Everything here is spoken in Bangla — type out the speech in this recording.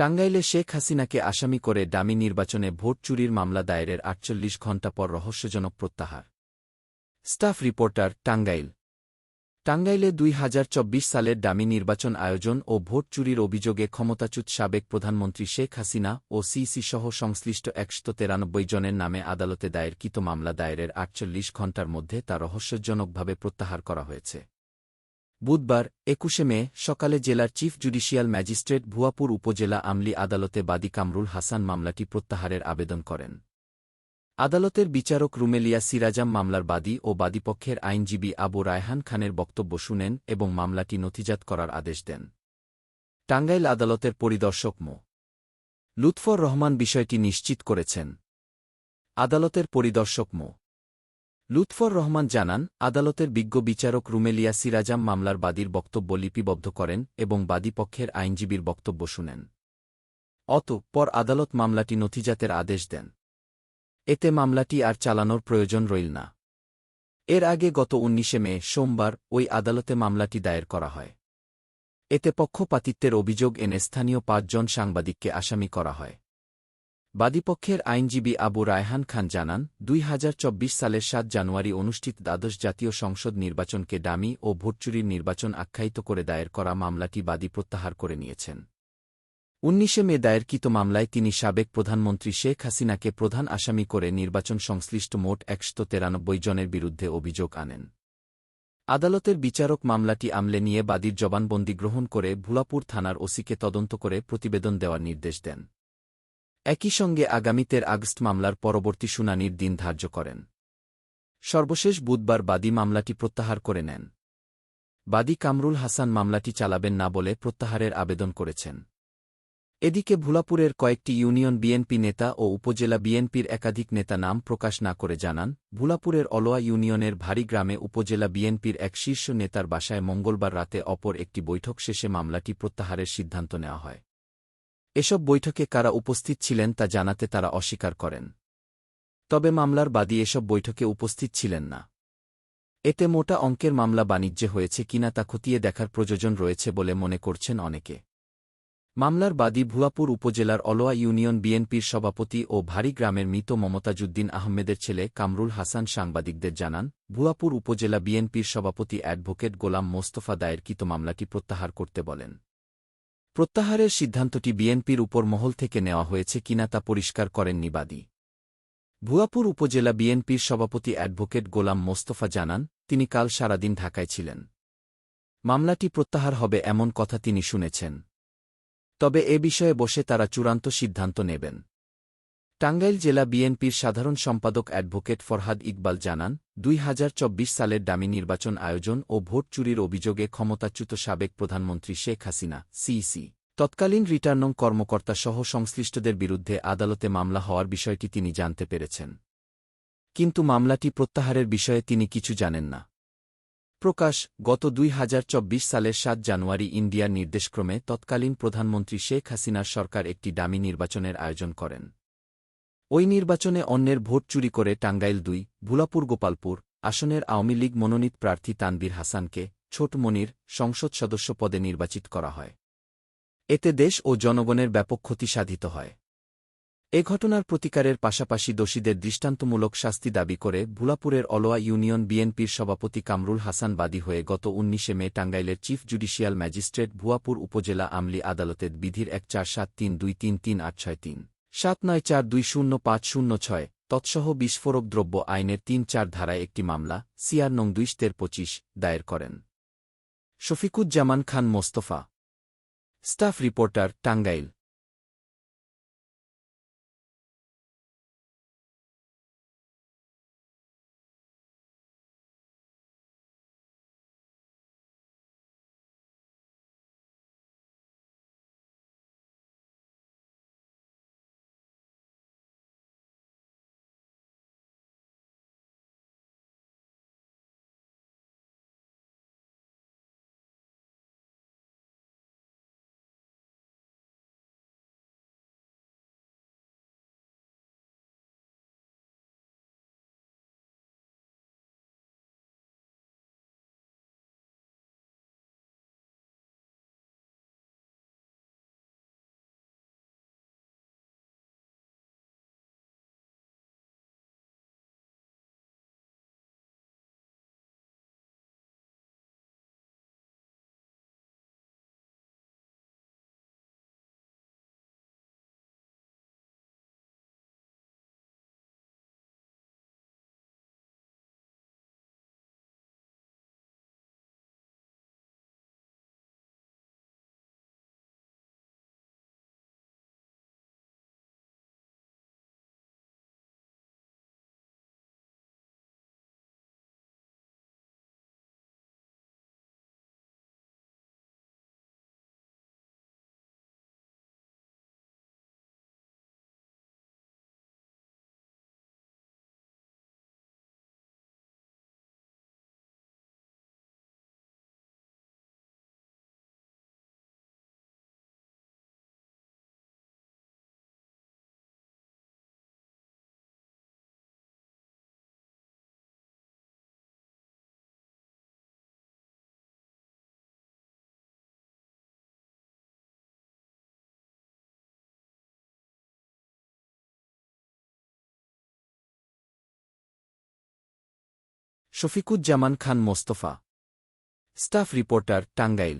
টাঙ্গাইলে শেখ হাসিনাকে আসামি করে ডামি নির্বাচনে ভোট চুরির মামলা দায়েরের আটচল্লিশ ঘণ্টা পর রহস্যজনক প্রত্যাহার। Staff reporter, Tangail. টাঙ্গাইলে দুই সালের ডামি নির্বাচন আয়োজন ও ভোট চুরির অভিযোগে ক্ষমতাচ্যুত সাবেক প্রধানমন্ত্রী শেখ হাসিনা ও সিসি সহ সংশ্লিষ্ট একশো তেরানব্বই জনের নামে আদালতে দায়েরকৃত মামলা দায়েরের আটচল্লিশ ঘণ্টার মধ্যে তা রহস্যজনকভাবে প্রত্যাহার করা হয়েছে। বুধবার, একুশে মে, সকালে জেলার চিফ জুডিশিয়াল ম্যাজিস্ট্রেট ভুয়াপুর উপজেলা আমলি আদালতে বাদী কামরুল হাসান মামলাটি প্রত্যাহারের আবেদন করেন। আদালতের বিচারক রুমেলিয়া সিরাজাম মামলার বাদী ও বাদীপক্ষের আইনজীবী আবু রায়হান খানের বক্তব্য শুনেন এবং মামলাটি নথিজাত করার আদেশ দেন। টাঙ্গাইল আদালতের পরিদর্শক মো. লুৎফর রহমান বিষয়টি নিশ্চিত করেছেন। আদালতের পরিদর্শক মো. লুৎফর রহমান জানান, আদালতের বিজ্ঞ বিচারক রুমেলিয়া সিরাজাম মামলার বাদীর বক্তব্য লিপিবদ্ধ করেন এবং বাদীপক্ষের আইনজীবীর বক্তব্য শুনেন। অত পর আদালত মামলাটি নথিজাতের আদেশ দেন। এতে মামলাটি আর চালানোর প্রয়োজন রইল না। এর আগে গত উনিশে মে, সোমবার, ওই আদালতে মামলাটি দায়ের করা হয়। এতে পক্ষপাতিত্বের অভিযোগ এনে স্থানীয় পাঁচজন সাংবাদিককে আসামি করা হয়। বাদীপক্ষের আইনজীবী আবু রায়হান খান জানান, দুই হাজার চব্বিশ সালের সাত জানুয়ারি অনুষ্ঠিত দ্বাদশ জাতীয় সংসদ নির্বাচনকে ডামি ও ভোটচুরির নির্বাচন আখ্যায়িত করে দায়ের করা মামলাটি বাদী প্রত্যাহার করে নিয়েছেন। উনিশে মে দায়েরকৃত মামলায় তিনি সাবেক প্রধানমন্ত্রী শেখ হাসিনাকে প্রধান আসামি করে নির্বাচন সংশ্লিষ্ট মোট একশো তেরানব্বই জনের বিরুদ্ধে অভিযোগ আনেন। আদালতের বিচারক মামলাটি আমলে নিয়ে বাদীর জবানবন্দি গ্রহণ করে ভুলাপুর থানার ওসিকে তদন্ত করে প্রতিবেদন দেওয়ার নির্দেশ দেন। একই সঙ্গে আগামীতের আগস্ট মামলার পরবর্তী শুনানির দিন ধার্য করেন। সর্বশেষ বুধবার বাদী মামলাটি প্রত্যাহার করে নেন। বাদী কামরুল হাসান মামলাটি চালাবেন না বলে প্রত্যাহারের আবেদন করেছেন। এদিকে ভুলাপুরের কয়েকটি ইউনিয়ন বিএনপি নেতা ও উপজেলা বিএনপির একাধিক নেতা নাম প্রকাশ না করে জানান, ভুলাপুরের অলোয়া ইউনিয়নের ভারী গ্রামে উপজেলা বিএনপির এক শীর্ষ নেতার বাসায় মঙ্গলবার রাতে অপর একটি বৈঠক শেষে মামলাটি প্রত্যাহারের সিদ্ধান্ত নেওয়া হয়। এসব বৈঠকে কারা উপস্থিত ছিলেন তা জানাতে তারা অস্বীকার করেন। তবে মামলার বাদী এসব বৈঠকে উপস্থিত ছিলেন না। এতে মোটা অঙ্কের মামলা বাণিজ্যে হয়েছে কিনা তা খতিয়ে দেখার প্রয়োজন রয়েছে বলে মনে করছেন অনেকে। মামলার বাদী ভুয়াপুর উপজেলার অলোয়া ইউনিয়ন বিএনপির সভাপতি ও ভারী গ্রামের মৃত মমতাজুদ্দিন আহমেদের ছেলে কামরুল হাসান সাংবাদিকদের জানান, ভুয়াপুর উপজেলা বিএনপির সভাপতি অ্যাডভোকেট গোলাম মোস্তফা দায়েরকৃত মামলাটি প্রত্যাহার করতে বলেন। প্রত্যাহারের সিদ্ধান্তটি বিএনপির উপর মহল থেকে নেওয়া হয়েছে কিনা তা পরিষ্কার করেননি বাদী। ভুয়াপুর উপজেলা বিএনপির সভাপতি অ্যাডভোকেট গোলাম মোস্তফা জানান, তিনি কাল সারাদিন ঢাকায় ছিলেন। মামলাটি প্রত্যাহার হবে এমন কথা তিনি শুনেছেন। তবে এ বিষয়ে বসে তারা চূড়ান্ত সিদ্ধান্ত নেবেন। টাঙ্গাইল জেলা বিএনপির সাধারণ সম্পাদক অ্যাডভোকেট ফরহাদ ইকবাল জানান, দুই হাজার চব্বিশ সালের ডামি নির্বাচন আয়োজন ও ভোট চুরির অভিযোগে ক্ষমতাচ্যুত সাবেক প্রধানমন্ত্রী শেখ হাসিনা, সিইসি। তৎকালীন রিটার্নং কর্মকর্তা সহ সংশ্লিষ্টদের বিরুদ্ধে আদালতে মামলা হওয়ার বিষয়টি তিনি জানতে পেরেছেন। কিন্তু মামলাটি প্রত্যাহারের বিষয়ে তিনি কিছু জানেন না। প্রকাশ, গত দুই হাজার চব্বিশ সালের সাত জানুয়ারি ইন্ডিয়ার নির্দেশক্রমে তৎকালীন প্রধানমন্ত্রী শেখ হাসিনার সরকার একটি ডামি নির্বাচনের আয়োজন করেন। ওই নির্বাচনে অন্যের ভোট চুরি করে টাঙ্গাইল দুই, ভুলাপুর গোপালপুর, আসনের আওয়ামী লীগ মনোনীত প্রার্থী তানবীর হাসানকে ছোট মনির সংসদ সদস্য পদে নির্বাচিত করা হয়। এতে দেশ ও জনগণের ব্যাপক ক্ষতি সাধিত হয়। এ ঘটনার প্রতিকারের পাশাপাশি দোষীদের দৃষ্টান্তমূলক শাস্তি দাবি করে ভুলাপুরের অলোয়া ইউনিয়ন বিএনপির সভাপতি কামরুল হাসান বাদী হয়ে গত উনিশে মে টাঙ্গাইলের চিফ জুডিশিয়াল ম্যাজিস্ট্রেট ভুয়াপুর উপজেলা আমলি আদালতের বিধির এক চার সাত তিন দুই তিন তিন আট ছয় তিন। সাত নয় চার দুই শূন্য পাঁচ শূন্য ছয়, তৎসহ বিস্ফোরক দ্রব্য আইনের তিন চার ধারায় একটি মামলা, সিআর নং দুই তের পঁচিশ, দায়ের করেন। Shafiquzzaman Khan Mostafa. Staff reporter, Tangail. Shafiquzzaman Khan Mostafa. Staff reporter Tangail.